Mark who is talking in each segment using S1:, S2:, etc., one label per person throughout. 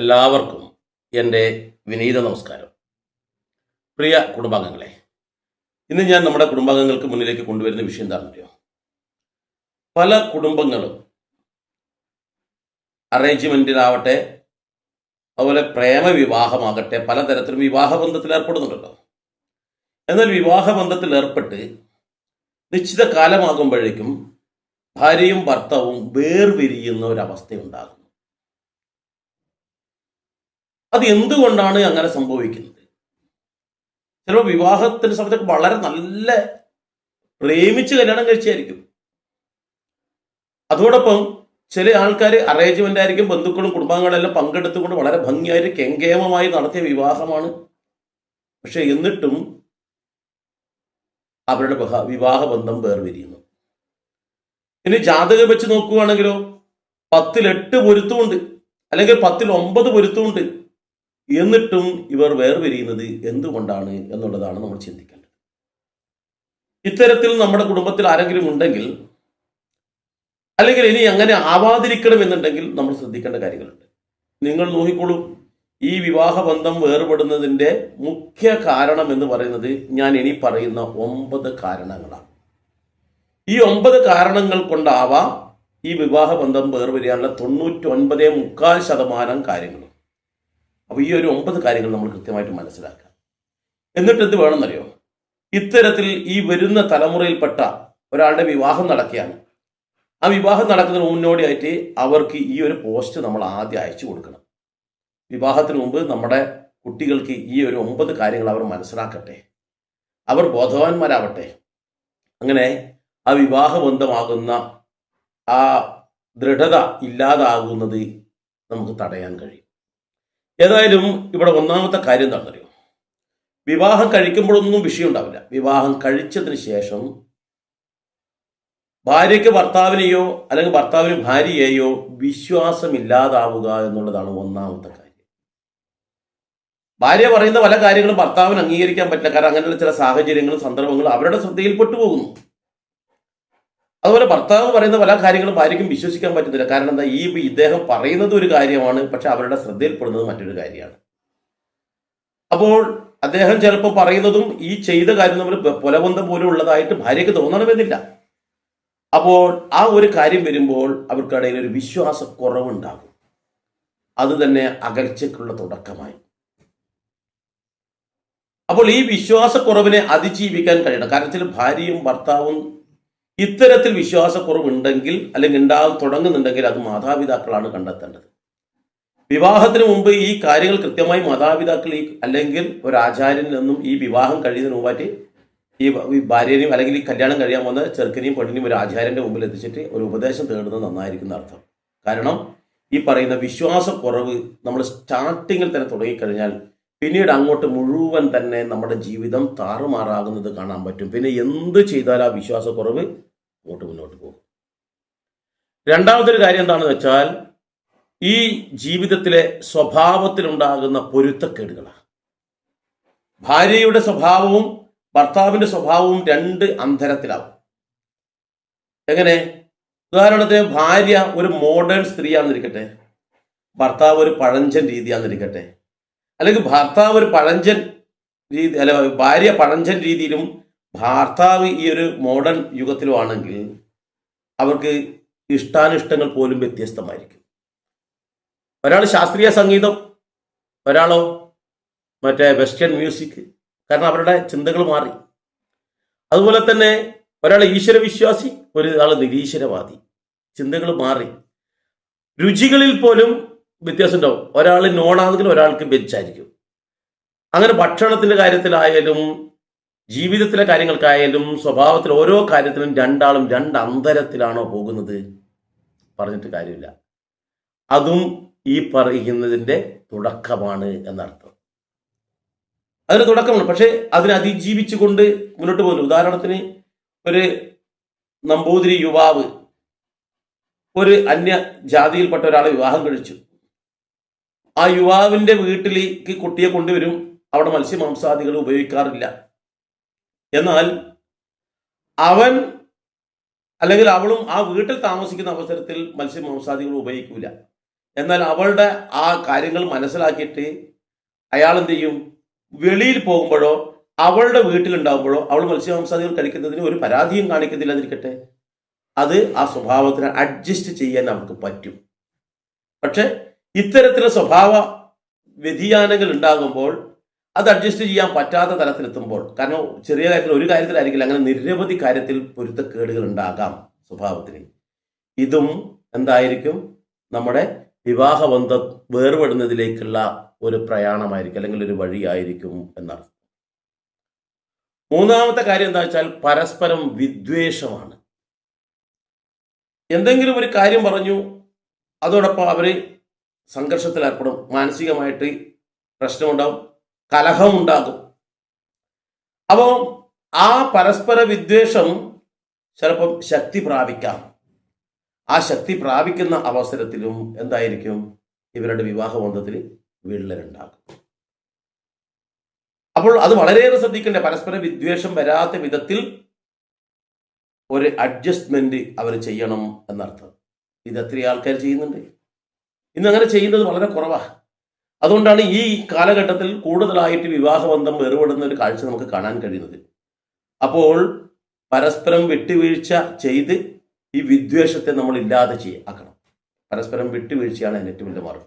S1: എല്ലാവർക്കും എൻ്റെ വിനീത നമസ്കാരം പ്രിയ കുടുംബാംഗങ്ങളെ ഇന്ന് ഞാൻ നമ്മുടെ കുടുംബാംഗങ്ങൾക്ക് മുന്നിലേക്ക് കൊണ്ടുവരുന്ന വിഷയം എന്താണെന്നറിയോ പല കുടുംബങ്ങളും അറേഞ്ച്മെൻറ്റിലാവട്ടെ അതുപോലെ പ്രേമ വിവാഹമാകട്ടെ പലതരത്തിലും വിവാഹബന്ധത്തിൽ ഏർപ്പെടുന്നുണ്ടല്ലോ എന്നാൽ വിവാഹബന്ധത്തിൽ ഏർപ്പെട്ട് നിശ്ചിത കാലമാകുമ്പോഴേക്കും ഭാര്യയും ഭർത്താവും വേർപിരിയുന്ന ഒരവസ്ഥയുണ്ടാകും അത് എന്തുകൊണ്ടാണ് അങ്ങനെ സംഭവിക്കുന്നത് ചിലപ്പോൾ വിവാഹത്തിന്റെ സമയത്തൊക്കെ വളരെ നല്ല പ്രേമിച്ച് കല്യാണം കഴിച്ചായിരിക്കും അതോടൊപ്പം ചില ആൾക്കാർ അറേഞ്ച്മെന്റ് ആയിരിക്കും ബന്ധുക്കളും കുടുംബാംഗങ്ങളെല്ലാം പങ്കെടുത്തുകൊണ്ട് വളരെ ഭംഗിയായിട്ട് കെങ്കേമമായി നടത്തിയ വിവാഹമാണ് പക്ഷെ എന്നിട്ടും അവരുടെ വിവാഹ ബന്ധം വേർപിരിയുന്നു ഇനി ജാതകം വെച്ച് നോക്കുകയാണെങ്കിലോ പത്തിലെട്ട് എട്ട് പൊരുത്തമുണ്ട് അല്ലെങ്കിൽ പത്തിൽ ഒമ്പത് പൊരുത്തമുണ്ട് എന്നിട്ടും ഇവർ വേർപിരിയുന്നത് എന്തുകൊണ്ടാണ് എന്നുള്ളതാണ് നമ്മൾ ചിന്തിക്കേണ്ടത് ഇത്തരത്തിൽ നമ്മുടെ കുടുംബത്തിൽ ആരെങ്കിലും ഉണ്ടെങ്കിൽ അല്ലെങ്കിൽ ഇനി അങ്ങനെ ആവാതിരിക്കണം എന്നുണ്ടെങ്കിൽ നമ്മൾ ശ്രദ്ധിക്കേണ്ട കാര്യങ്ങളുണ്ട് നിങ്ങൾ നോക്കിക്കോളൂ ഈ വിവാഹബന്ധം വേർപെടുന്നതിൻ്റെ മുഖ്യ കാരണം എന്ന് പറയുന്നത് ഞാൻ ഇനി പറയുന്ന ഒമ്പത് കാരണങ്ങളാണ് ഈ ഒമ്പത് കാരണങ്ങൾ കൊണ്ടാവാം ഈ വിവാഹബന്ധം വേർപിരിയാനുള്ള തൊണ്ണൂറ്റി ഒൻപതേ മുക്കാൽ ശതമാനം കാര്യങ്ങൾ അപ്പോൾ ഈ ഒരു ഒമ്പത് കാര്യങ്ങൾ നമ്മൾ കൃത്യമായിട്ട് മനസ്സിലാക്കുക എന്നിട്ട് എന്ത് വേണമെന്നറിയോ ഇത്തരത്തിൽ ഈ വരുന്ന തലമുറയിൽപ്പെട്ട ഒരാളുടെ വിവാഹം നടക്കുകയാണ് ആ വിവാഹം നടക്കുന്നതിന് മുന്നോടിയായിട്ട് അവർക്ക് ഈ ഒരു പോസ്റ്റ് നമ്മൾ ആദ്യം അയച്ചു കൊടുക്കണം വിവാഹത്തിന് മുമ്പ് നമ്മുടെ കുട്ടികൾക്ക് ഈ ഒരു ഒമ്പത് കാര്യങ്ങൾ അവർ മനസ്സിലാക്കട്ടെ അവർ ബോധവാന്മാരാവട്ടെ അങ്ങനെ ആ വിവാഹബന്ധമാകുന്ന ആ ദൃഢത ഇല്ലാതാകുന്നത് നമുക്ക് തടയാൻ കഴിയും ഏതായാലും ഇവിടെ ഒന്നാമത്തെ കാര്യം എന്താണെന്നറിയോ വിവാഹം കഴിക്കുമ്പോഴൊന്നും വിഷയം ഉണ്ടാവില്ല വിവാഹം കഴിച്ചതിന് ശേഷം ഭാര്യയ്ക്ക് ഭർത്താവിനെയോ അല്ലെങ്കിൽ ഭർത്താവിന് ഭാര്യയെയോ വിശ്വാസമില്ലാതാവുക എന്നുള്ളതാണ് ഒന്നാമത്തെ കാര്യം ഭാര്യ പറയുന്ന പല കാര്യങ്ങളും ഭർത്താവിന് അംഗീകരിക്കാൻ പറ്റില്ല കാരണം അങ്ങനെയുള്ള ചില സാഹചര്യങ്ങളും സന്ദർഭങ്ങളും അവരുടെ ശ്രദ്ധയിൽപ്പെട്ടു പോകുന്നു അതുപോലെ ഭർത്താവ് പറയുന്ന പല കാര്യങ്ങളും ആരിക്കും വിശ്വസിക്കാൻ പറ്റുന്നില്ല കാരണം എന്താ ഈ ഇദ്ദേഹം പറയുന്നത് ഒരു കാര്യമാണ് പക്ഷെ അവരുടെ ശ്രദ്ധയിൽപ്പെടുന്നത് മറ്റൊരു കാര്യമാണ് അപ്പോൾ അദ്ദേഹം ചിലപ്പോൾ പറയുന്നതും ഈ ചെയ്ത കാര്യം നമ്മൾ പുലബന്ധം പോലും ഉള്ളതായിട്ട് ഭാര്യയ്ക്ക് തോന്നണമെന്നില്ല അപ്പോൾ ആ ഒരു കാര്യം വരുമ്പോൾ അവർക്കിടയിൽ ഒരു വിശ്വാസക്കുറവുണ്ടാകും അത് തന്നെ അകൽച്ചക്കുള്ള തുടക്കമായി അപ്പോൾ ഈ വിശ്വാസക്കുറവിനെ അതിജീവിക്കാൻ കഴിയണം കാരണത്തിൽ ഭാര്യയും ഭർത്താവും ഇത്തരത്തിൽ വിശ്വാസക്കുറവുണ്ടെങ്കിൽ അല്ലെങ്കിൽ ഉണ്ടാകും തുടങ്ങുന്നുണ്ടെങ്കിൽ അത് മാതാപിതാക്കളാണ് കണ്ടെത്തേണ്ടത് വിവാഹത്തിന് മുമ്പ് ഈ കാര്യങ്ങൾ കൃത്യമായി മാതാപിതാക്കൾ ഈ അല്ലെങ്കിൽ ഒരു ആചാര്യനിൽ നിന്നും ഈ വിവാഹം കഴിയുന്നതിന് മുമ്പായിട്ട് ഈ ഭാര്യനെയും അല്ലെങ്കിൽ ഈ കല്യാണം കഴിയാൻ വന്ന ചെറുക്കനെയും പെണ്ണിനെയും ഒരു ആചാര്യന്റെ മുമ്പിൽ എത്തിച്ചിട്ട് ഒരു ഉപദേശം തേടുന്നത് നന്നായിരിക്കുന്ന അർത്ഥം കാരണം ഈ പറയുന്ന വിശ്വാസക്കുറവ് നമ്മൾ സ്റ്റാർട്ടിങ്ങിൽ തന്നെ തുടങ്ങിക്കഴിഞ്ഞാൽ പിന്നീട് അങ്ങോട്ട് മുഴുവൻ തന്നെ നമ്മുടെ ജീവിതം താറുമാറാകുന്നത് കാണാൻ പറ്റും പിന്നെ എന്ത് ചെയ്താൽ ആ വിശ്വാസക്കുറവ് വോട്ട് മുന്നോട്ട് പോകും രണ്ടാമതൊരു കാര്യം എന്താണെന്ന് വെച്ചാൽ ഈ ജീവിതത്തിലെ സ്വഭാവത്തിലുണ്ടാകുന്ന പൊരുത്തക്കേടുകളാണ് ഭാര്യയുടെ സ്വഭാവവും ഭർത്താവിന്റെ സ്വഭാവവും രണ്ട് അന്തരത്തിലാവും എങ്ങനെ ഉദാഹരണത്തിന് ഭാര്യ ഒരു മോഡേൺ സ്ത്രീയാണെന്നിരിക്കട്ടെ ഭർത്താവ് ഒരു പഴഞ്ചൻ രീതിയാണെന്നിരിക്കട്ടെ അല്ലെങ്കിൽ ഭർത്താവ് ഒരു പഴഞ്ചൻ രീതി അല്ല ഭാര്യ പഴഞ്ചൻ രീതിയിലും ഭർത്താവ് ഈ ഒരു മോഡേൺ യുഗത്തിലുമാണെങ്കിൽ അവർക്ക് ഇഷ്ടാനിഷ്ടങ്ങൾ പോലും വ്യത്യസ്തമായിരിക്കും ഒരാൾ ശാസ്ത്രീയ സംഗീതം ഒരാളോ മറ്റേ വെസ്റ്റേൺ മ്യൂസിക് കാരണം അവരുടെ ചിന്തകൾ മാറി അതുപോലെ തന്നെ ഒരാൾ ഈശ്വരവിശ്വാസി ഒരാൾ നിരീശ്വരവാദി ചിന്തകൾ മാറി രുചികളിൽ പോലും വ്യത്യാസം ഉണ്ടാവും ഒരാൾ നോണാണെങ്കിൽ ഒരാൾക്ക് വെച്ചായിരിക്കും ആയിരിക്കും അങ്ങനെ ഭക്ഷണത്തിന്റെ കാര്യത്തിലായാലും ജീവിതത്തിലെ കാര്യങ്ങൾക്കായാലും സ്വഭാവത്തിൽ ഓരോ കാര്യത്തിലും രണ്ടാളും രണ്ട് അന്തരത്തിലാണോ പോകുന്നത് പറഞ്ഞിട്ട് കാര്യമില്ല അതും ഈ പറയുന്നതിൻ്റെ തുടക്കമാണ് എന്നർത്ഥം അതിന് തുടക്കമാണ് പക്ഷേ അതിനെ അതിജീവിച്ചുകൊണ്ട് മുന്നോട്ട് പോകുന്നു ഉദാഹരണത്തിന് ഒരു നമ്പൂതിരി യുവാവ് ഒരു അന്യ ജാതിയിൽപ്പെട്ട ഒരാളെ വിവാഹം കഴിച്ചു ആ യുവാവിൻ്റെ വീട്ടിലേക്ക് കുട്ടിയെ കൊണ്ടുവരും അവിടെ മത്സ്യമാംസാദികൾ ഉപയോഗിക്കാറില്ല എന്നാൽ അവൻ അല്ലെങ്കിൽ അവളും ആ വീട്ടിൽ താമസിക്കുന്ന അവസരത്തിൽ മത്സ്യമാംസാദികൾ ഉപയോഗിക്കില്ല എന്നാൽ അവളുടെ ആ കാര്യങ്ങൾ മനസ്സിലാക്കിയിട്ട് അയാൾ എന്ത് ചെയ്യും വെളിയിൽ പോകുമ്പോഴോ അവളുടെ വീട്ടിലുണ്ടാകുമ്പോഴോ അവൾ മത്സ്യമാംസാദികൾ കഴിക്കുന്നതിന് ഒരു പരാതിയും കാണിക്കുന്നില്ലെന്നിരിക്കട്ടെ അത് ആ സ്വഭാവത്തിന് അഡ്ജസ്റ്റ് ചെയ്യാൻ നമുക്ക് പറ്റും പക്ഷെ ഇത്തരത്തിലുള്ള സ്വഭാവ വ്യതിയാനങ്ങൾ ഉണ്ടാകുമ്പോൾ അത് അഡ്ജസ്റ്റ് ചെയ്യാൻ പറ്റാത്ത തലത്തിലെത്തുമ്പോൾ കാരണം ചെറിയ കാര്യത്തിൽ ഒരു കാര്യത്തിലായിരിക്കില്ല അങ്ങനെ നിരവധി കാര്യത്തിൽ പൊരുത്തക്കേടുകൾ ഉണ്ടാകാം സ്വഭാവത്തിന് ഇതും എന്തായിരിക്കും നമ്മുടെ ബന്ധ വേർപെടുന്നതിലേക്കുള്ള ഒരു പ്രയാണമായിരിക്കും അല്ലെങ്കിൽ ഒരു വഴിയായിരിക്കും എന്നർത്ഥം മൂന്നാമത്തെ കാര്യം എന്താ വെച്ചാൽ പരസ്പരം വിദ്വേഷമാണ് എന്തെങ്കിലും ഒരു കാര്യം പറഞ്ഞു അതോടൊപ്പം അവർ സംഘർഷത്തിലേർപ്പെടും മാനസികമായിട്ട് പ്രശ്നമുണ്ടാവും കലഹമുണ്ടാകും അപ്പോൾ ആ പരസ്പര വിദ്വേഷം ചിലപ്പം ശക്തി പ്രാപിക്കാം ആ ശക്തി പ്രാപിക്കുന്ന അവസരത്തിലും എന്തായിരിക്കും ഇവരുടെ വിവാഹബന്ധത്തിൽ വിള്ളലുണ്ടാകും അപ്പോൾ അത് വളരെയേറെ ശ്രദ്ധിക്കേണ്ട പരസ്പര വിദ്വേഷം വരാത്ത വിധത്തിൽ ഒരു അഡ്ജസ്റ്റ്മെന്റ് അവർ ചെയ്യണം എന്നർത്ഥം ഇത് എത്ര ആൾക്കാർ ചെയ്യുന്നുണ്ട് ഇന്ന് അങ്ങനെ ചെയ്യുന്നത് വളരെ കുറവാണ് അതുകൊണ്ടാണ് ഈ കാലഘട്ടത്തിൽ കൂടുതലായിട്ട് വിവാഹബന്ധം വേർപെടുന്ന ഒരു കാഴ്ച നമുക്ക് കാണാൻ കഴിയുന്നത് അപ്പോൾ പരസ്പരം വിട്ടുവീഴ്ച ചെയ്ത് ഈ വിദ്വേഷത്തെ നമ്മൾ ഇല്ലാതെ ചെയ്യാക്കണം പരസ്പരം വിട്ടുവീഴ്ചയാണ് അതിന് ഏറ്റവും വലിയ മാർഗം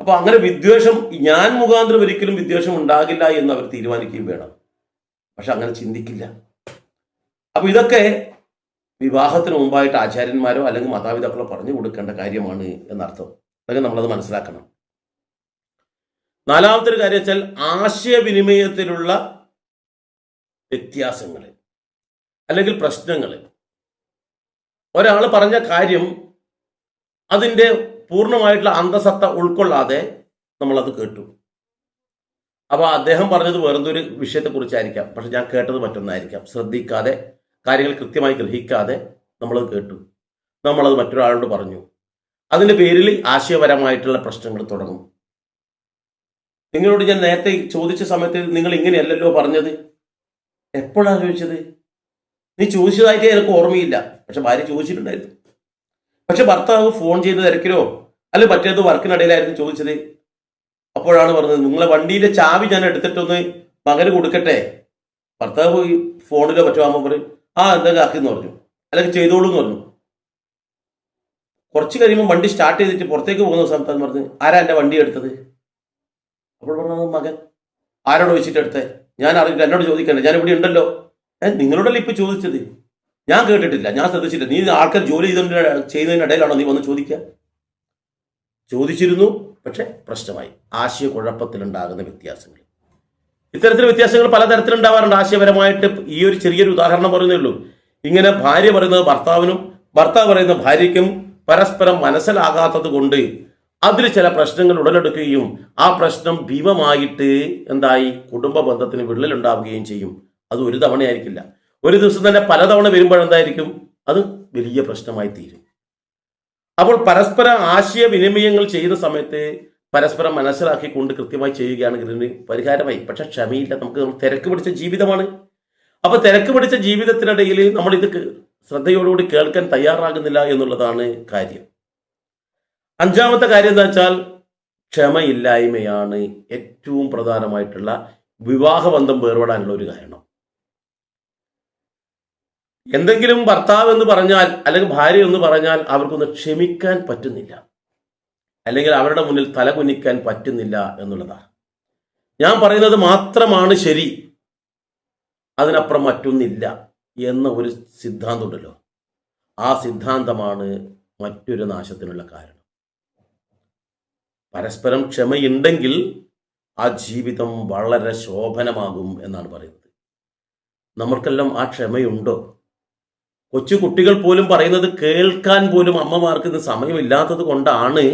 S1: അപ്പോൾ അങ്ങനെ വിദ്വേഷം ഞാൻ മുഖാന്തരം ഒരിക്കലും വിദ്വേഷം ഉണ്ടാകില്ല എന്ന് അവർ തീരുമാനിക്കുകയും വേണം പക്ഷെ അങ്ങനെ ചിന്തിക്കില്ല അപ്പോൾ ഇതൊക്കെ വിവാഹത്തിന് മുമ്പായിട്ട് ആചാര്യന്മാരോ അല്ലെങ്കിൽ മാതാപിതാക്കളോ പറഞ്ഞു കൊടുക്കേണ്ട കാര്യമാണ് എന്നർത്ഥം അതൊക്കെ നമ്മളത് മനസ്സിലാക്കണം നാലാമത്തെ ഒരു കാര്യം വെച്ചാൽ ആശയവിനിമയത്തിലുള്ള വ്യത്യാസങ്ങൾ അല്ലെങ്കിൽ പ്രശ്നങ്ങൾ ഒരാൾ പറഞ്ഞ കാര്യം അതിൻ്റെ പൂർണ്ണമായിട്ടുള്ള അന്തസത്ത ഉൾക്കൊള്ളാതെ നമ്മളത് കേട്ടു അപ്പോൾ അദ്ദേഹം പറഞ്ഞത് വേറെന്തൊരു വിഷയത്തെക്കുറിച്ചായിരിക്കാം പക്ഷെ ഞാൻ കേട്ടത് മറ്റൊന്നായിരിക്കാം ശ്രദ്ധിക്കാതെ കാര്യങ്ങൾ കൃത്യമായി ഗ്രഹിക്കാതെ നമ്മളത് കേട്ടു നമ്മളത് മറ്റൊരാളോട് പറഞ്ഞു അതിൻ്റെ പേരിൽ ആശയപരമായിട്ടുള്ള പ്രശ്നങ്ങൾ തുടങ്ങും നിങ്ങളോട് ഞാൻ നേരത്തെ ചോദിച്ച സമയത്ത് നിങ്ങൾ ഇങ്ങനെയല്ലല്ലോ പറഞ്ഞത് എപ്പോഴാണ് ചോദിച്ചത് നീ ചോദിച്ചതായിട്ട് എനിക്ക് ഓർമ്മയില്ല പക്ഷെ ഭാര്യ ചോദിച്ചിട്ടുണ്ടായിരുന്നു പക്ഷെ ഭർത്താവ് ഫോൺ ചെയ്ത് തിരക്കിലോ അല്ലെ മറ്റേത് വർക്കിനിടയിലായിരുന്നു ചോദിച്ചത് അപ്പോഴാണ് പറഞ്ഞത് നിങ്ങളെ വണ്ടിയിലെ ചാവി ഞാൻ എടുത്തിട്ടൊന്ന് മകന് കൊടുക്കട്ടെ ഭർത്താവ് ഫോണിലോ മറ്റോ ആകുമ്പോൾ പറയും ആ എന്തെങ്കിലും ആക്കി എന്ന് പറഞ്ഞു അല്ലെങ്കിൽ ചെയ്തോളൂ എന്ന് പറഞ്ഞു കുറച്ച് കഴിയുമ്പോൾ വണ്ടി സ്റ്റാർട്ട് ചെയ്തിട്ട് പുറത്തേക്ക് പോകുന്ന സ്ഥലത്താന്ന് പറഞ്ഞ് ആരാ എൻ്റെ വണ്ടി എടുത്തത് അപ്പോൾ പറഞ്ഞു മകൻ ആരോട് ചോദിച്ചിട്ട് അടുത്ത് ഞാൻ അറിയില്ല എന്നോട് ചോദിക്കണ്ടേ ഞാൻ ഇവിടെ ഉണ്ടല്ലോ ഏഹ് നിങ്ങളോടല്ലേ ഇപ്പൊ ചോദിച്ചത് ഞാൻ കേട്ടിട്ടില്ല ഞാൻ ശ്രദ്ധിച്ചില്ല നീ ആൾക്കാർ ജോലി ചെയ്തതിൻ്റെ ചെയ്യുന്നതിനിടയിലാണോ നീ വന്ന് ചോദിക്കുക ചോദിച്ചിരുന്നു പക്ഷെ പ്രശ്നമായി ആശയക്കുഴപ്പത്തിലുണ്ടാകുന്ന വ്യത്യാസങ്ങൾ ഇത്തരത്തിൽ വ്യത്യാസങ്ങൾ പലതരത്തിലുണ്ടാവാറുണ്ട് ആശയപരമായിട്ട് ഈ ഒരു ചെറിയൊരു ഉദാഹരണം പറയുന്നുള്ളൂ ഇങ്ങനെ ഭാര്യ പറയുന്നത് ഭർത്താവിനും ഭർത്താവ് പറയുന്ന ഭാര്യയ്ക്കും പരസ്പരം മനസ്സിലാകാത്തത് കൊണ്ട് അതിൽ ചില പ്രശ്നങ്ങൾ ഉടലെടുക്കുകയും ആ പ്രശ്നം ഭീമമായിട്ട് എന്തായി കുടുംബ ബന്ധത്തിന് വിള്ളലുണ്ടാവുകയും ചെയ്യും അത് ഒരു തവണയായിരിക്കില്ല ഒരു ദിവസം തന്നെ പലതവണ വരുമ്പോഴെന്തായിരിക്കും അത് വലിയ പ്രശ്നമായി തീരും അപ്പോൾ പരസ്പര ആശയവിനിമയങ്ങൾ ചെയ്യുന്ന സമയത്ത് പരസ്പരം മനസ്സിലാക്കിക്കൊണ്ട് കൃത്യമായി ചെയ്യുകയാണെങ്കിൽ ഇതിന് പരിഹാരമായി പക്ഷെ ക്ഷമയില്ല നമുക്ക് തിരക്ക് പിടിച്ച ജീവിതമാണ് അപ്പോൾ തിരക്ക് പിടിച്ച ജീവിതത്തിനിടയിൽ നമ്മൾ ഇത് ശ്രദ്ധയോടുകൂടി കേൾക്കാൻ തയ്യാറാകുന്നില്ല എന്നുള്ളതാണ് കാര്യം അഞ്ചാമത്തെ കാര്യം എന്താ വെച്ചാൽ ക്ഷമയില്ലായ്മയാണ് ഏറ്റവും പ്രധാനമായിട്ടുള്ള വിവാഹബന്ധം വേർപെടാനുള്ള ഒരു കാരണം എന്തെങ്കിലും ഭർത്താവ് എന്ന് പറഞ്ഞാൽ അല്ലെങ്കിൽ ഭാര്യ എന്ന് പറഞ്ഞാൽ അവർക്കൊന്ന് ക്ഷമിക്കാൻ പറ്റുന്നില്ല അല്ലെങ്കിൽ അവരുടെ മുന്നിൽ തല കുനിക്കാൻ പറ്റുന്നില്ല എന്നുള്ളതാണ് ഞാൻ പറയുന്നത് മാത്രമാണ് ശരി അതിനപ്പുറം മറ്റൊന്നില്ല എന്ന ഒരു സിദ്ധാന്തമുണ്ടല്ലോ ആ സിദ്ധാന്തമാണ് മറ്റൊരു നാശത്തിനുള്ള കാരണം പരസ്പരം ക്ഷമയുണ്ടെങ്കിൽ ആ ജീവിതം വളരെ ശോഭനമാകും എന്നാണ് പറയുന്നത് നമ്മൾക്കെല്ലാം ആ ക്ഷമയുണ്ടോ കൊച്ചു കുട്ടികൾ പോലും പറയുന്നത് കേൾക്കാൻ പോലും അമ്മമാർക്ക് ഇന്ന് സമയമില്ലാത്തത് കൊണ്ടാണ്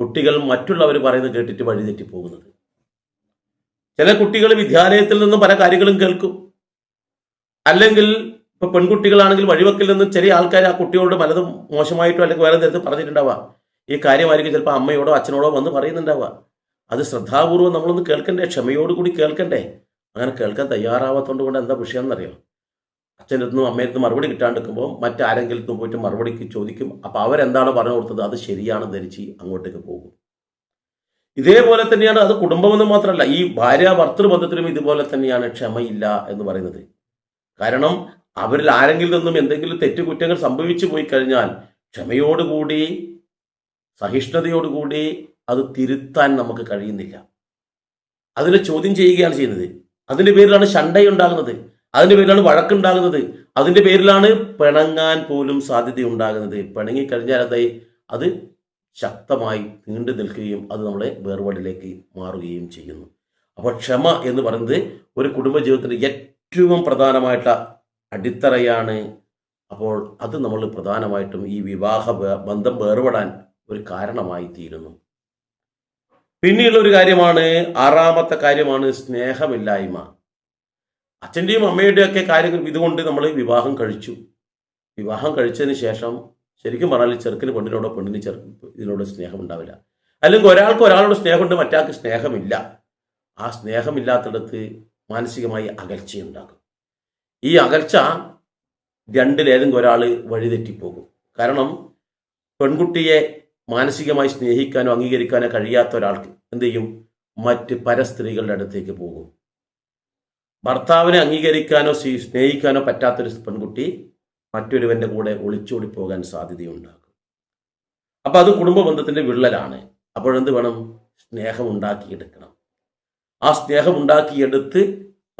S1: കുട്ടികൾ മറ്റുള്ളവർ പറയുന്നത് കേട്ടിട്ട് വഴിതെറ്റി പോകുന്നത് ചില കുട്ടികൾ വിദ്യാലയത്തിൽ നിന്നും പല കാര്യങ്ങളും കേൾക്കും അല്ലെങ്കിൽ ഇപ്പൊ പെൺകുട്ടികളാണെങ്കിൽ വഴിവെക്കിൽ നിന്നും ചെറിയ ആൾക്കാർ ആ കുട്ടികളോട് പലതും മോശമായിട്ടോ അല്ലെങ്കിൽ വേറെ തരത്തിൽ പറഞ്ഞിട്ടുണ്ടാവാം ഈ കാര്യമായിരിക്കും ചിലപ്പോൾ അമ്മയോടോ അച്ഛനോടോ വന്ന് പറയുന്നുണ്ടാവുക അത് ശ്രദ്ധാപൂർവ്വം നമ്മളൊന്ന് കേൾക്കണ്ടേ ക്ഷമയോടുകൂടി കേൾക്കണ്ടേ അങ്ങനെ കേൾക്കാൻ തയ്യാറാവാത്തതുകൊണ്ട് കൊണ്ട് എന്താ വിഷയം എന്നറിയോ അച്ഛൻ്റെ അടുത്തും അമ്മയടുത്ത് മറുപടി കിട്ടാണ്ടിരിക്കുമ്പോൾ മറ്റാരെങ്കിലും പോയിട്ട് മറുപടിക്ക് ചോദിക്കും അപ്പോൾ അവരെന്താണോ പറഞ്ഞു കൊടുത്തത് അത് ശരിയാണ് ധരിച്ച് അങ്ങോട്ടേക്ക് പോകും ഇതേപോലെ തന്നെയാണ് അത് കുടുംബമെന്ന് മാത്രമല്ല ഈ ഭാര്യ ഭർത്തൃബന്ധത്തിലും ഇതുപോലെ തന്നെയാണ് ക്ഷമയില്ല എന്ന് പറയുന്നത് കാരണം അവരിൽ ആരെങ്കിലും നിന്നും എന്തെങ്കിലും തെറ്റുകുറ്റങ്ങൾ സംഭവിച്ചു പോയി കഴിഞ്ഞാൽ ക്ഷമയോടുകൂടി സഹിഷ്ണുതയോടുകൂടി അത് തിരുത്താൻ നമുക്ക് കഴിയുന്നില്ല അതിനെ ചോദ്യം ചെയ്യുകയാണ് ചെയ്യുന്നത് അതിൻ്റെ പേരിലാണ് ശണ്ടയുണ്ടാകുന്നത് അതിൻ്റെ പേരിലാണ് വഴക്കുണ്ടാകുന്നത് അതിൻ്റെ പേരിലാണ് പിണങ്ങാൻ പോലും സാധ്യതയുണ്ടാകുന്നത് പിണങ്ങിക്കഴിഞ്ഞാൽ അത് അത് ശക്തമായി നീണ്ടു നിൽക്കുകയും അത് നമ്മളെ വേർപാടിലേക്ക് മാറുകയും ചെയ്യുന്നു അപ്പോൾ ക്ഷമ എന്ന് പറയുന്നത് ഒരു കുടുംബജീവിതത്തിൻ്റെ ഏറ്റവും പ്രധാനമായിട്ടുള്ള അടിത്തറയാണ് അപ്പോൾ അത് നമ്മൾ പ്രധാനമായിട്ടും ഈ വിവാഹ ബന്ധം വേർപെടാൻ ഒരു കാരണമായി തീരുന്നു പിന്നെയുള്ള ഒരു കാര്യമാണ് ആറാമത്തെ കാര്യമാണ് സ്നേഹമില്ലായ്മ അച്ഛൻ്റെയും അമ്മയുടെയും ഒക്കെ കാര്യം ഇതുകൊണ്ട് നമ്മൾ വിവാഹം കഴിച്ചു വിവാഹം കഴിച്ചതിന് ശേഷം ശരിക്കും പറഞ്ഞാൽ ചെറുക്കിന് പെണ്ണിനോടോ പെണ്ണിന് ചെറു ഇതിനോട് സ്നേഹം ഉണ്ടാവില്ല അല്ലെങ്കിൽ ഒരാൾക്ക് ഒരാളോട് സ്നേഹമുണ്ട് മറ്റാൾക്ക് സ്നേഹമില്ല ആ സ്നേഹമില്ലാത്തിടത്ത് മാനസികമായി അകൽച്ചയുണ്ടാകും ഈ അകൽച്ച രണ്ടിലേതെങ്കിലും ഒരാൾ വഴിതെറ്റിപ്പോകും കാരണം പെൺകുട്ടിയെ മാനസികമായി സ്നേഹിക്കാനോ അംഗീകരിക്കാനോ കഴിയാത്ത ഒരാൾക്ക് എന്ത് ചെയ്യും മറ്റ് പരസ്ത്രീകളുടെ അടുത്തേക്ക് പോകും ഭർത്താവിനെ അംഗീകരിക്കാനോ സ്നേഹിക്കാനോ പറ്റാത്തൊരു പെൺകുട്ടി മറ്റൊരുവന്റെ കൂടെ ഒളിച്ചോടി പോകാൻ സാധ്യതയുണ്ടാകും അപ്പൊ അത് കുടുംബ ബന്ധത്തിന്റെ വിള്ളലാണ് അപ്പോഴെന്ത് വേണം സ്നേഹം ഉണ്ടാക്കിയെടുക്കണം ആ സ്നേഹം ഉണ്ടാക്കിയെടുത്ത്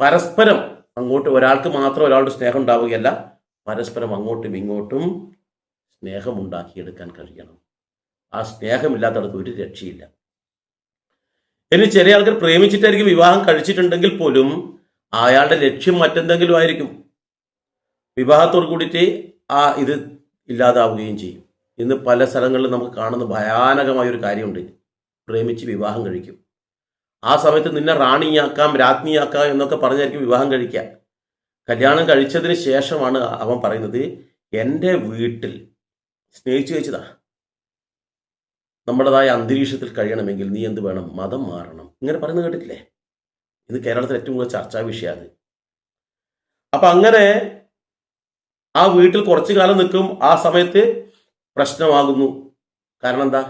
S1: പരസ്പരം അങ്ങോട്ട് ഒരാൾക്ക് മാത്രം ഒരാളുടെ സ്നേഹം ഉണ്ടാവുകയല്ല പരസ്പരം അങ്ങോട്ടും ഇങ്ങോട്ടും സ്നേഹം ഉണ്ടാക്കിയെടുക്കാൻ കഴിയണം ആ സ്നേഹമില്ലാത്തടത്ത് ഒരു രക്ഷയില്ല ഇനി ചെറിയ ആൾക്കാർ പ്രേമിച്ചിട്ടായിരിക്കും വിവാഹം കഴിച്ചിട്ടുണ്ടെങ്കിൽ പോലും അയാളുടെ ലക്ഷ്യം മറ്റെന്തെങ്കിലും ആയിരിക്കും വിവാഹത്തോട് കൂടിയിട്ട് ആ ഇത് ഇല്ലാതാവുകയും ചെയ്യും ഇന്ന് പല സ്ഥലങ്ങളിലും നമുക്ക് കാണുന്ന ഭയാനകമായ ഒരു കാര്യമുണ്ട് പ്രേമിച്ച് വിവാഹം കഴിക്കും ആ സമയത്ത് നിന്നെ റാണിയാക്കാം രാജ്ഞിയാക്കാം എന്നൊക്കെ പറഞ്ഞായിരിക്കും വിവാഹം കഴിക്കാം കല്യാണം കഴിച്ചതിന് ശേഷമാണ് അവൻ പറയുന്നത് എൻ്റെ വീട്ടിൽ സ്നേഹിച്ചു കഴിച്ചതാണ് നമ്മുടേതായ അന്തരീക്ഷത്തിൽ കഴിയണമെങ്കിൽ നീ എന്ത് വേണം മതം മാറണം ഇങ്ങനെ പറയുന്നത് കേട്ടിട്ടില്ലേ ഇത് കേരളത്തിൽ ഏറ്റവും കൂടുതൽ ചർച്ചാ വിഷയമാണ് അപ്പൊ അങ്ങനെ ആ വീട്ടിൽ കുറച്ചു കാലം നിൽക്കും ആ സമയത്ത് പ്രശ്നമാകുന്നു കാരണം എന്താ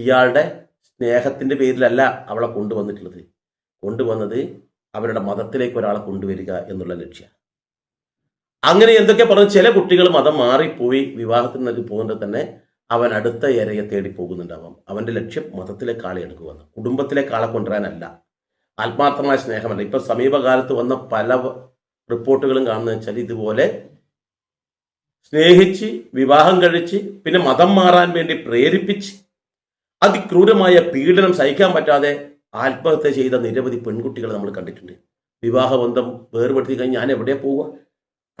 S1: ഇയാളുടെ സ്നേഹത്തിന്റെ പേരിലല്ല അവളെ കൊണ്ടുവന്നിട്ടുള്ളത് കൊണ്ടുവന്നത് അവരുടെ മതത്തിലേക്ക് ഒരാളെ കൊണ്ടുവരിക എന്നുള്ള ലക്ഷ്യം അങ്ങനെ എന്തൊക്കെ പറഞ്ഞു ചില കുട്ടികൾ മതം മാറിപ്പോയി വിവാഹത്തിന് നൽകി പോകുന്നത് തന്നെ അവൻ അടുത്ത ഏരയെ തേടി പോകുന്നുണ്ടാവാം അവൻ്റെ ലക്ഷ്യം മതത്തിലെ കാളെ കുടുംബത്തിലെ കാളെ കൊണ്ടുവരാനല്ല ആത്മാർത്ഥമായ സ്നേഹമല്ല ഇപ്പം സമീപകാലത്ത് വന്ന പല റിപ്പോർട്ടുകളും കാണുന്ന വെച്ചാൽ ഇതുപോലെ സ്നേഹിച്ച് വിവാഹം കഴിച്ച് പിന്നെ മതം മാറാൻ വേണ്ടി പ്രേരിപ്പിച്ച് അതിക്രൂരമായ പീഡനം സഹിക്കാൻ പറ്റാതെ ആത്മഹത്യ ചെയ്ത നിരവധി പെൺകുട്ടികളെ നമ്മൾ കണ്ടിട്ടുണ്ട് വിവാഹബന്ധം വേർപെടുത്തി കഴിഞ്ഞാൽ ഞാൻ എവിടെ പോവുക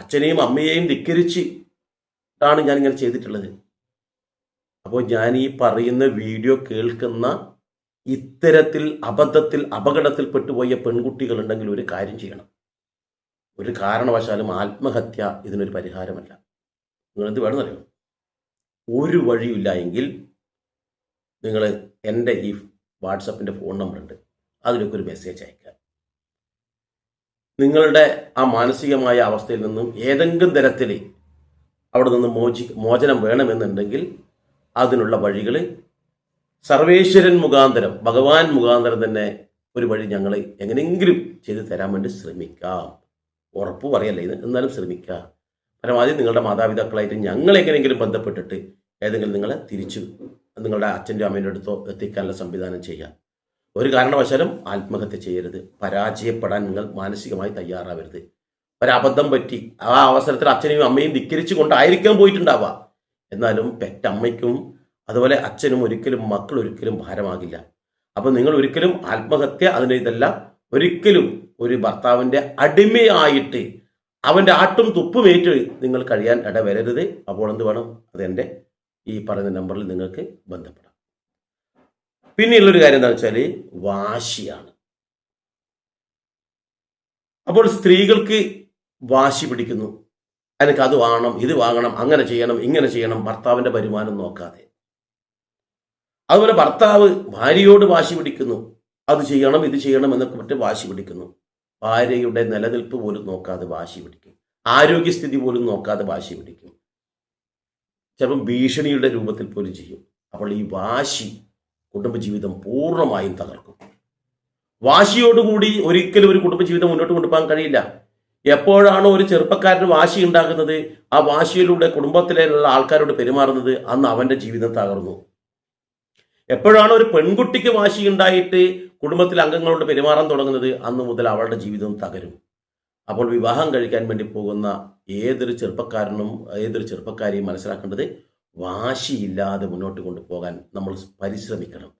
S1: അച്ഛനെയും അമ്മയെയും ധിക്കരിച്ച് ആണ് ഞാനിങ്ങനെ ചെയ്തിട്ടുള്ളത് അപ്പോൾ ഞാൻ ഈ പറയുന്ന വീഡിയോ കേൾക്കുന്ന ഇത്തരത്തിൽ അബദ്ധത്തിൽ അപകടത്തിൽ പെട്ടുപോയ പെൺകുട്ടികൾ ഉണ്ടെങ്കിൽ ഒരു കാര്യം ചെയ്യണം ഒരു കാരണവശാലും ആത്മഹത്യ ഇതിനൊരു പരിഹാരമല്ല നിങ്ങളെന്ത് വേണമെന്നറിയോ ഒരു വഴിയില്ല എങ്കിൽ നിങ്ങൾ എൻ്റെ ഈ വാട്സപ്പിൻ്റെ ഫോൺ നമ്പർ ഉണ്ട് അതിലൊക്കെ ഒരു മെസ്സേജ് അയക്കുക നിങ്ങളുടെ ആ മാനസികമായ അവസ്ഥയിൽ നിന്നും ഏതെങ്കിലും തരത്തിൽ അവിടെ നിന്ന് മോചി മോചനം വേണമെന്നുണ്ടെങ്കിൽ അതിനുള്ള വഴികൾ സർവേശ്വരൻ മുഖാന്തരം ഭഗവാൻ മുഖാന്തരം തന്നെ ഒരു വഴി ഞങ്ങൾ എങ്ങനെയെങ്കിലും ചെയ്തു തരാൻ വേണ്ടി ശ്രമിക്കാം ഉറപ്പ് പറയല്ലേ ഇത് എന്നാലും ശ്രമിക്കാം പരമാവധി നിങ്ങളുടെ മാതാപിതാക്കളായിട്ട് ഞങ്ങൾ എങ്ങനെയെങ്കിലും ബന്ധപ്പെട്ടിട്ട് ഏതെങ്കിലും നിങ്ങളെ തിരിച്ചു നിങ്ങളുടെ അച്ഛൻ്റെ അമ്മേൻ്റെ അടുത്തോ എത്തിക്കാനുള്ള സംവിധാനം ചെയ്യാം ഒരു കാരണവശാലും ആത്മഹത്യ ചെയ്യരുത് പരാജയപ്പെടാൻ നിങ്ങൾ മാനസികമായി തയ്യാറാവരുത് ഒരബദ്ധം പറ്റി ആ അവസരത്തിൽ അച്ഛനെയും അമ്മയും ധിക്കരിച്ചു കൊണ്ടായിരിക്കാൻ പോയിട്ടുണ്ടാവുക എന്നാലും പെറ്റമ്മയ്ക്കും അതുപോലെ അച്ഛനും ഒരിക്കലും മക്കൾ ഒരിക്കലും ഭാരമാകില്ല അപ്പോൾ നിങ്ങൾ ഒരിക്കലും ആത്മഹത്യ അതിൻ്റെ ഇതല്ല ഒരിക്കലും ഒരു ഭർത്താവിൻ്റെ അടിമയായിട്ട് അവൻ്റെ ആട്ടും തുപ്പുമേറ്റ് നിങ്ങൾ കഴിയാൻ ഇടവരരുത് അപ്പോൾ എന്ത് വേണം അതെൻ്റെ ഈ പറയുന്ന നമ്പറിൽ നിങ്ങൾക്ക് ബന്ധപ്പെടാം പിന്നെയുള്ളൊരു കാര്യം എന്താണെന്ന് വെച്ചാൽ വാശിയാണ് അപ്പോൾ സ്ത്രീകൾക്ക് വാശി പിടിക്കുന്നു എനിക്ക് അത് വാങ്ങണം ഇത് വാങ്ങണം അങ്ങനെ ചെയ്യണം ഇങ്ങനെ ചെയ്യണം ഭർത്താവിൻ്റെ വരുമാനം നോക്കാതെ അതുപോലെ ഭർത്താവ് ഭാര്യയോട് വാശി പിടിക്കുന്നു അത് ചെയ്യണം ഇത് ചെയ്യണം എന്നൊക്കെ മറ്റ് വാശി പിടിക്കുന്നു ഭാര്യയുടെ നിലനിൽപ്പ് പോലും നോക്കാതെ വാശി പിടിക്കും ആരോഗ്യസ്ഥിതി പോലും നോക്കാതെ വാശി പിടിക്കും ചിലപ്പം ഭീഷണിയുടെ രൂപത്തിൽ പോലും ചെയ്യും അപ്പോൾ ഈ വാശി കുടുംബജീവിതം പൂർണ്ണമായും തകർക്കും വാശിയോടുകൂടി ഒരിക്കലും ഒരു കുടുംബജീവിതം മുന്നോട്ട് കൊണ്ടുപോകാൻ കഴിയില്ല എപ്പോഴാണോ ഒരു ചെറുപ്പക്കാരന് വാശി ഉണ്ടാകുന്നത് ആ വാശിയിലൂടെ കുടുംബത്തിലുള്ള ആൾക്കാരോട് പെരുമാറുന്നത് അന്ന് അവന്റെ ജീവിതം തകർന്നു എപ്പോഴാണോ ഒരു പെൺകുട്ടിക്ക് വാശി ഉണ്ടായിട്ട് കുടുംബത്തിലെ അംഗങ്ങളോട് പെരുമാറാൻ തുടങ്ങുന്നത് അന്ന് മുതൽ അവളുടെ ജീവിതം തകരും അപ്പോൾ വിവാഹം കഴിക്കാൻ വേണ്ടി പോകുന്ന ഏതൊരു ചെറുപ്പക്കാരനും ഏതൊരു ചെറുപ്പക്കാരെയും മനസ്സിലാക്കേണ്ടത് വാശിയില്ലാതെ മുന്നോട്ട് കൊണ്ടുപോകാൻ നമ്മൾ പരിശ്രമിക്കണം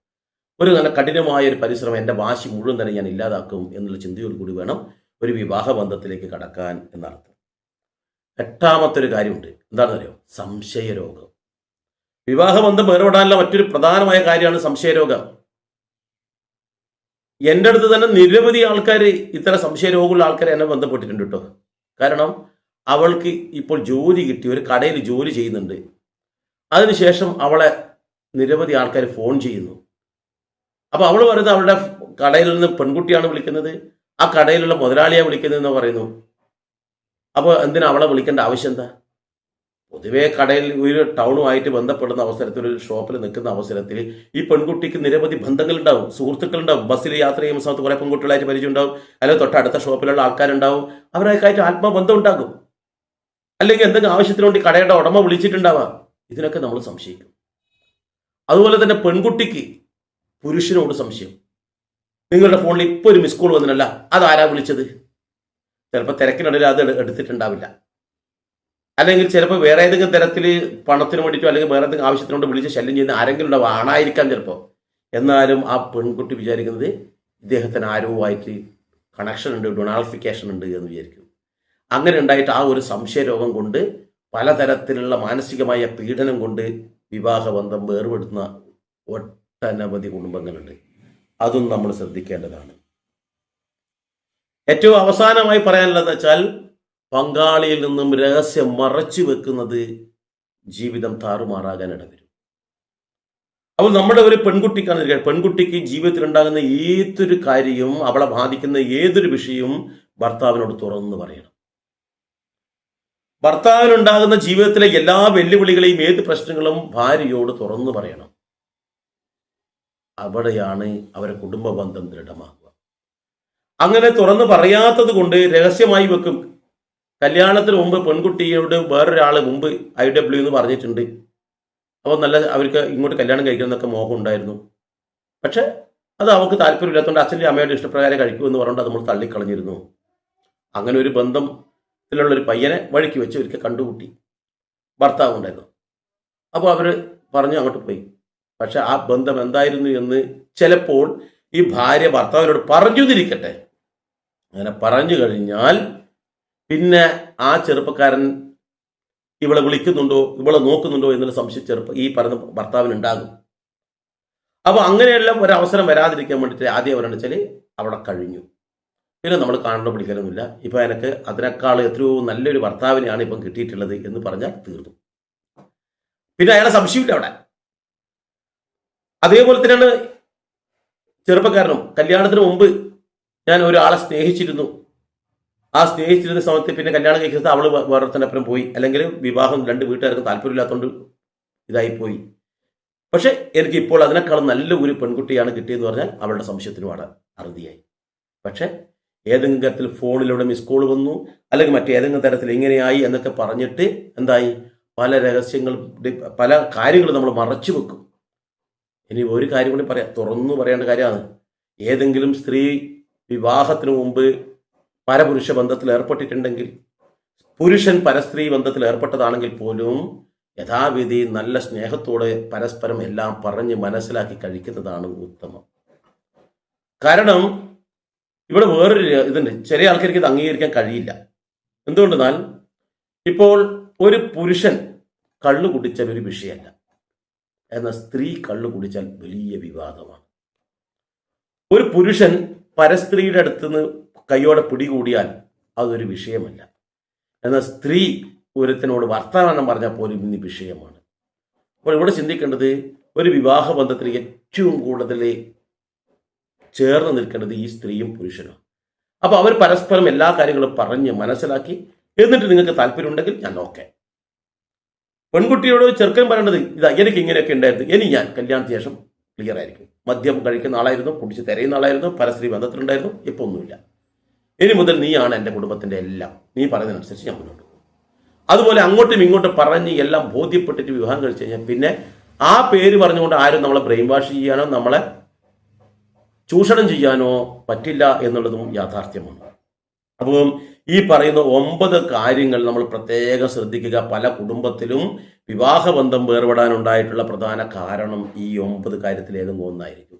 S1: ഒരു നല്ല കഠിനമായ ഒരു പരിശ്രമം എൻ്റെ വാശി മുഴുവൻ തന്നെ ഞാൻ ഇല്ലാതാക്കും എന്നുള്ള ചിന്തയോടുകൂടി വേണം ഒരു വിവാഹബന്ധത്തിലേക്ക് കടക്കാൻ എന്നർത്ഥം എട്ടാമത്തെ ഒരു കാര്യമുണ്ട് എന്താണെന്നറിയോ സംശയരോഗം വിവാഹബന്ധം വേർപെടാനുള്ള മറ്റൊരു പ്രധാനമായ കാര്യമാണ് സംശയരോഗം എൻ്റെ അടുത്ത് തന്നെ നിരവധി ആൾക്കാർ ഇത്തരം സംശയരോഗമുള്ള ആൾക്കാരെ എന്നെ ബന്ധപ്പെട്ടിട്ടുണ്ട് കേട്ടോ കാരണം അവൾക്ക് ഇപ്പോൾ ജോലി കിട്ടി ഒരു കടയിൽ ജോലി ചെയ്യുന്നുണ്ട് അതിനുശേഷം അവളെ നിരവധി ആൾക്കാർ ഫോൺ ചെയ്യുന്നു അപ്പോൾ അവൾ പറയുന്നത് അവളുടെ കടയിൽ നിന്ന് പെൺകുട്ടിയാണ് വിളിക്കുന്നത് ആ കടയിലുള്ള മുതലാളിയെ വിളിക്കുന്നതെന്ന് പറയുന്നു അപ്പോൾ എന്തിനാ അവളെ വിളിക്കേണ്ട ആവശ്യം എന്താ പൊതുവേ കടയിൽ ഒരു ടൗണുമായിട്ട് ബന്ധപ്പെടുന്ന അവസരത്തിൽ ഒരു ഷോപ്പിൽ നിൽക്കുന്ന അവസരത്തിൽ ഈ പെൺകുട്ടിക്ക് നിരവധി ബന്ധങ്ങളുണ്ടാവും സുഹൃത്തുക്കളുണ്ടാവും ബസ്സിൽ യാത്ര ചെയ്യുന്ന സമയത്ത് കുറേ പെൺകുട്ടികളായിട്ട് പരിചയമുണ്ടാവും അല്ലെങ്കിൽ തൊട്ടടുത്ത ഷോപ്പിലുള്ള ആൾക്കാരുണ്ടാവും അവരൊക്കെയായിട്ട് ആത്മബന്ധം ഉണ്ടാകും അല്ലെങ്കിൽ എന്തെങ്കിലും ആവശ്യത്തിനുവേണ്ടി കടയുടെ ഉടമ വിളിച്ചിട്ടുണ്ടാവാം ഇതിനൊക്കെ നമ്മൾ സംശയിക്കും അതുപോലെ തന്നെ പെൺകുട്ടിക്ക് പുരുഷനോട് സംശയം നിങ്ങളുടെ ഫോണിൽ ഇപ്പോൾ ഒരു മിസ് കോൾ വന്നിട്ടല്ല ആരാ വിളിച്ചത് ചിലപ്പോൾ തിരക്കിനിടയിൽ അത് എടുത്തിട്ടുണ്ടാവില്ല അല്ലെങ്കിൽ ചിലപ്പോൾ വേറെ ഏതെങ്കിലും തരത്തിൽ പണത്തിന് വേണ്ടിയിട്ടോ അല്ലെങ്കിൽ വേറെ എന്തെങ്കിലും ആവശ്യത്തിനോട് വിളിച്ച് ശല്യം ചെയ്യുന്ന ആരെങ്കിലും ഉള്ള ആണായിരിക്കാം ചിലപ്പോൾ എന്നാലും ആ പെൺകുട്ടി വിചാരിക്കുന്നത് ഇദ്ദേഹത്തിന് ആരോ ആയിട്ട് കണക്ഷൻ ഉണ്ട് ഡൊണാൾഫിക്കേഷൻ ഉണ്ട് എന്ന് വിചാരിക്കും അങ്ങനെ ഉണ്ടായിട്ട് ആ ഒരു സംശയരോഗം കൊണ്ട് പലതരത്തിലുള്ള മാനസികമായ പീഡനം കൊണ്ട് വിവാഹബന്ധം വേർപെടുത്തുന്ന ഒട്ടനവധി കുടുംബങ്ങളുണ്ട് അതും നമ്മൾ ശ്രദ്ധിക്കേണ്ടതാണ് ഏറ്റവും അവസാനമായി പറയാനുള്ളതെന്ന് വെച്ചാൽ പങ്കാളിയിൽ നിന്നും രഹസ്യം മറച്ചു വെക്കുന്നത് ജീവിതം താറുമാറാകാൻ ഇടവരും അപ്പോൾ നമ്മുടെ ഒരു പെൺകുട്ടിക്കാണ് പെൺകുട്ടിക്ക് ജീവിതത്തിൽ ഉണ്ടാകുന്ന ഏതൊരു കാര്യവും അവളെ ബാധിക്കുന്ന ഏതൊരു വിഷയവും ഭർത്താവിനോട് തുറന്നു പറയണം ഭർത്താവിനുണ്ടാകുന്ന ജീവിതത്തിലെ എല്ലാ വെല്ലുവിളികളെയും ഏത് പ്രശ്നങ്ങളും ഭാര്യയോട് തുറന്നു പറയണം അവിടെയാണ് അവരെ കുടുംബ ബന്ധം ദൃഢമാകുക അങ്ങനെ തുറന്നു പറയാത്തത് കൊണ്ട് രഹസ്യമായി വെക്കും കല്യാണത്തിന് മുമ്പ് പെൺകുട്ടിയോട് വേറൊരാൾ മുമ്പ് ഐ ഡബ്ല്യു എന്ന് പറഞ്ഞിട്ടുണ്ട് അപ്പോൾ നല്ല അവർക്ക് ഇങ്ങോട്ട് കല്യാണം കഴിക്കണമെന്നൊക്കെ മോഹം ഉണ്ടായിരുന്നു പക്ഷെ അത് അവൾക്ക് താല്പര്യമില്ലാത്തതുകൊണ്ട് അച്ഛൻ്റെ അമ്മയുടെ ഇഷ്ടപ്രകാരം കഴിക്കൂ എന്ന് പറഞ്ഞത് നമ്മൾ തള്ളിക്കളഞ്ഞിരുന്നു അങ്ങനെ ഒരു ബന്ധത്തിലുള്ള ഒരു പയ്യനെ വഴിക്ക് വെച്ച് ഒരിക്കൽ കണ്ടുകൂട്ടി ഭർത്താവ് ഉണ്ടായിരുന്നു അപ്പോൾ അവർ പറഞ്ഞു അങ്ങോട്ട് പോയി പക്ഷെ ആ ബന്ധം എന്തായിരുന്നു എന്ന് ചിലപ്പോൾ ഈ ഭാര്യ ഭർത്താവിനോട് പറഞ്ഞു തിരിക്കട്ടെ അങ്ങനെ പറഞ്ഞു കഴിഞ്ഞാൽ പിന്നെ ആ ചെറുപ്പക്കാരൻ ഇവളെ വിളിക്കുന്നുണ്ടോ ഇവളെ നോക്കുന്നുണ്ടോ എന്നൊരു സംശയം ചെറുപ്പം ഈ പറഞ്ഞ ഭർത്താവിനുണ്ടാകും അപ്പോൾ അങ്ങനെയുള്ള ഒരു അവസരം വരാതിരിക്കാൻ വേണ്ടിയിട്ട് ആദ്യം അവരെന്ന് വെച്ചാൽ അവിടെ കഴിഞ്ഞു പിന്നെ നമ്മൾ കാണണ്ട പിടിക്കാനൊന്നുമില്ല ഇപ്പൊ എനിക്ക് അതിനേക്കാൾ എത്രയോ നല്ലൊരു ഭർത്താവിനെയാണ് ഇപ്പം കിട്ടിയിട്ടുള്ളത് എന്ന് പറഞ്ഞാൽ തീർന്നു പിന്നെ അയാളെ സംശയമില്ല അവിടെ അതേപോലെ തന്നെയാണ് ചെറുപ്പക്കാരനും കല്യാണത്തിന് മുമ്പ് ഞാൻ ഒരാളെ സ്നേഹിച്ചിരുന്നു ആ സ്നേഹിച്ചിരുന്ന സമയത്ത് പിന്നെ കല്യാണം കഴിക്കുന്നത് അവള് വേറൊരുത്തനപ്പുറം പോയി അല്ലെങ്കിൽ വിവാഹം രണ്ട് വീട്ടുകാർക്ക് താല്പര്യമില്ലാത്തതുകൊണ്ട് ഇതായി പോയി പക്ഷെ എനിക്ക് ഇപ്പോൾ അതിനേക്കാളും നല്ല ഒരു പെൺകുട്ടിയാണ് കിട്ടിയെന്ന് പറഞ്ഞാൽ അവളുടെ സംശയത്തിനുമാണ് അറുതിയായി പക്ഷെ ഏതെങ്കിലും തരത്തിൽ ഫോണിലൂടെ മിസ് കോൾ വന്നു അല്ലെങ്കിൽ മറ്റേതെങ്കിലും തരത്തിൽ എങ്ങനെയായി എന്നൊക്കെ പറഞ്ഞിട്ട് എന്തായി പല രഹസ്യങ്ങൾ പല കാര്യങ്ങളും നമ്മൾ മറച്ചു വെക്കും ഇനി ഒരു കാര്യം കൂടി പറയാം തുറന്നു പറയേണ്ട കാര്യമാണ് ഏതെങ്കിലും സ്ത്രീ വിവാഹത്തിന് മുമ്പ് പരപുരുഷ ബന്ധത്തിൽ ഏർപ്പെട്ടിട്ടുണ്ടെങ്കിൽ പുരുഷൻ പരസ്ത്രീ ബന്ധത്തിൽ ഏർപ്പെട്ടതാണെങ്കിൽ പോലും യഥാവിധി നല്ല സ്നേഹത്തോടെ പരസ്പരം എല്ലാം പറഞ്ഞ് മനസ്സിലാക്കി കഴിക്കുന്നതാണ് ഉത്തമം കാരണം ഇവിടെ വേറൊരു ഇതുണ്ട് ചെറിയ ആൾക്കാർക്ക് ഇത് അംഗീകരിക്കാൻ കഴിയില്ല എന്തുകൊണ്ടെന്നാൽ ഇപ്പോൾ ഒരു പുരുഷൻ കള്ളു കുടിച്ചാൽ ഒരു വിഷയമല്ല എന്ന സ്ത്രീ കള്ളു കുടിച്ചാൽ വലിയ വിവാദമാണ് ഒരു പുരുഷൻ പരസ്ത്രീയുടെ അടുത്ത് നിന്ന് കൈയോടെ പിടികൂടിയാൽ അതൊരു വിഷയമല്ല എന്നാൽ സ്ത്രീ ഒരുത്തിനോട് വർത്തമാനം പറഞ്ഞാൽ പോലും ഇന്ന് വിഷയമാണ് അപ്പോൾ ഇവിടെ ചിന്തിക്കേണ്ടത് ഒരു വിവാഹ ബന്ധത്തിൽ ഏറ്റവും കൂടുതൽ ചേർന്ന് നിൽക്കേണ്ടത് ഈ സ്ത്രീയും പുരുഷനും അപ്പോൾ അവർ പരസ്പരം എല്ലാ കാര്യങ്ങളും പറഞ്ഞ് മനസ്സിലാക്കി എന്നിട്ട് നിങ്ങൾക്ക് താല്പര്യമുണ്ടെങ്കിൽ ഞാൻ നോക്കാം പെൺകുട്ടിയോട് ചെറുക്കൻ പറയേണ്ടത് ഇതാ എനിക്ക് ഇങ്ങനെയൊക്കെ ഉണ്ടായിരുന്നു ഇനി ഞാൻ കല്യാണത്തിന് ശേഷം ക്ലിയർ ആയിരിക്കും മദ്യം കഴിക്കുന്ന ആളായിരുന്നു കുടിച്ച് തിരയുന്ന ആളായിരുന്നു പരസ്ത്രീ ബന്ധത്തിലുണ്ടായിരുന്നു ഇപ്പൊ ഒന്നുമില്ല ഇനി മുതൽ നീയാണ് എൻ്റെ കുടുംബത്തിൻ്റെ എല്ലാം നീ പറയുന്നതിനനുസരിച്ച് ഞാൻ മുന്നോട്ട് പോകും അതുപോലെ അങ്ങോട്ടും ഇങ്ങോട്ടും പറഞ്ഞ് എല്ലാം ബോധ്യപ്പെട്ടിട്ട് വിവാഹം കഴിച്ചു കഴിഞ്ഞാൽ പിന്നെ ആ പേര് പറഞ്ഞുകൊണ്ട് ആരും നമ്മളെ ബ്രെയിൻ വാഷ് ചെയ്യാനോ നമ്മളെ ചൂഷണം ചെയ്യാനോ പറ്റില്ല എന്നുള്ളതും യാഥാർത്ഥ്യമാണ് അപ്പം ഈ പറയുന്ന ഒമ്പത് കാര്യങ്ങൾ നമ്മൾ പ്രത്യേകം ശ്രദ്ധിക്കുക പല കുടുംബത്തിലും വിവാഹബന്ധം വേർപെടാനുണ്ടായിട്ടുള്ള പ്രധാന കാരണം ഈ ഒമ്പത് കാര്യത്തിൽ ഏതെങ്കിലും ഒന്നായിരിക്കും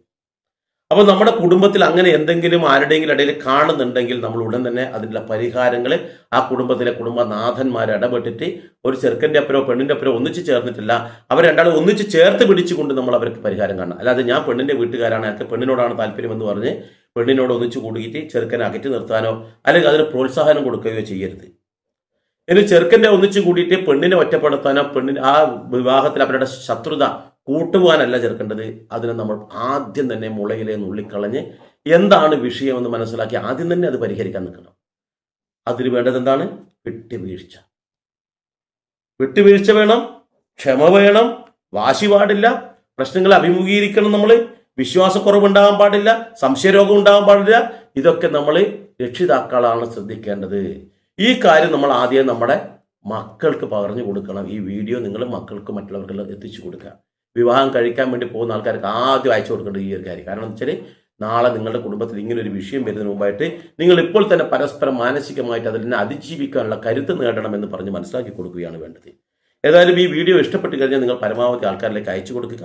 S1: അപ്പോൾ നമ്മുടെ കുടുംബത്തിൽ അങ്ങനെ എന്തെങ്കിലും ആരുടെയെങ്കിലും ഇടയിൽ കാണുന്നുണ്ടെങ്കിൽ നമ്മൾ ഉടൻ തന്നെ അതിൻ്റെ പരിഹാരങ്ങൾ ആ കുടുംബത്തിലെ കുടുംബനാഥന്മാർ ഇടപെട്ടിട്ട് ഒരു ചെറുക്കൻ്റെ അപ്പരോ പെണ്ണിൻ്റെ അപ്പരോ ഒന്നിച്ച് ചേർന്നിട്ടില്ല അവർ രണ്ടാളും ഒന്നിച്ച് ചേർത്ത് പിടിച്ചുകൊണ്ട് നമ്മൾ അവർക്ക് പരിഹാരം കാണണം അല്ലാതെ ഞാൻ പെണ്ണിൻ്റെ വീട്ടുകാരാണ് എനിക്ക് പെണ്ണിനോടാണ് താല്പര്യം എന്ന് പറഞ്ഞ് പെണ്ണിനോട് ഒന്നിച്ചു കൂടിയിട്ട് ചെറുക്കനെ അകറ്റി നിർത്താനോ അല്ലെങ്കിൽ അതിന് പ്രോത്സാഹനം കൊടുക്കുകയോ ചെയ്യരുത് ഇനി ചെറുക്കൻ്റെ ഒന്നിച്ചു കൂടിയിട്ട് പെണ്ണിനെ ഒറ്റപ്പെടുത്താനോ പെണ്ണിന് ആ വിവാഹത്തിൽ അവരുടെ ശത്രുത കൂട്ടുവാനല്ല ചെറുക്കേണ്ടത് അതിനെ നമ്മൾ ആദ്യം തന്നെ മുളയിലെ നുള്ളിക്കളഞ്ഞ് എന്താണ് വിഷയമെന്ന് മനസ്സിലാക്കി ആദ്യം തന്നെ അത് പരിഹരിക്കാൻ നിൽക്കണം അതിന് വേണ്ടത് എന്താണ് വിട്ടുവീഴ്ച വിട്ടുവീഴ്ച വേണം ക്ഷമ വേണം വാശി പാടില്ല പ്രശ്നങ്ങളെ അഭിമുഖീകരിക്കണം നമ്മൾ വിശ്വാസക്കുറവ് ഉണ്ടാകാൻ പാടില്ല സംശയരോഗം ഉണ്ടാകാൻ പാടില്ല ഇതൊക്കെ നമ്മൾ രക്ഷിതാക്കളാണ് ശ്രദ്ധിക്കേണ്ടത് ഈ കാര്യം നമ്മൾ ആദ്യം നമ്മുടെ മക്കൾക്ക് പകർന്നു കൊടുക്കണം ഈ വീഡിയോ നിങ്ങൾ മക്കൾക്ക് മറ്റുള്ളവർക്ക് എത്തിച്ചു കൊടുക്കുക വിവാഹം കഴിക്കാൻ വേണ്ടി പോകുന്ന ആൾക്കാർക്ക് ആദ്യം അയച്ചു കൊടുക്കേണ്ടത് ഈ ഒരു കാര്യം കാരണം എന്ന് വെച്ചാൽ നാളെ നിങ്ങളുടെ കുടുംബത്തിൽ ഇങ്ങനെ ഒരു വിഷയം വരുന്നതിന് മുമ്പായിട്ട് നിങ്ങൾ ഇപ്പോൾ തന്നെ പരസ്പരം മാനസികമായിട്ട് അതിനെ അതിജീവിക്കാനുള്ള കരുത്ത് നേടണമെന്ന് പറഞ്ഞ് മനസ്സിലാക്കി കൊടുക്കുകയാണ് വേണ്ടത് ഏതായാലും ഈ വീഡിയോ ഇഷ്ടപ്പെട്ട് കഴിഞ്ഞാൽ നിങ്ങൾ പരമാവധി ആൾക്കാരിലേക്ക് അയച്ചു കൊടുക്കുക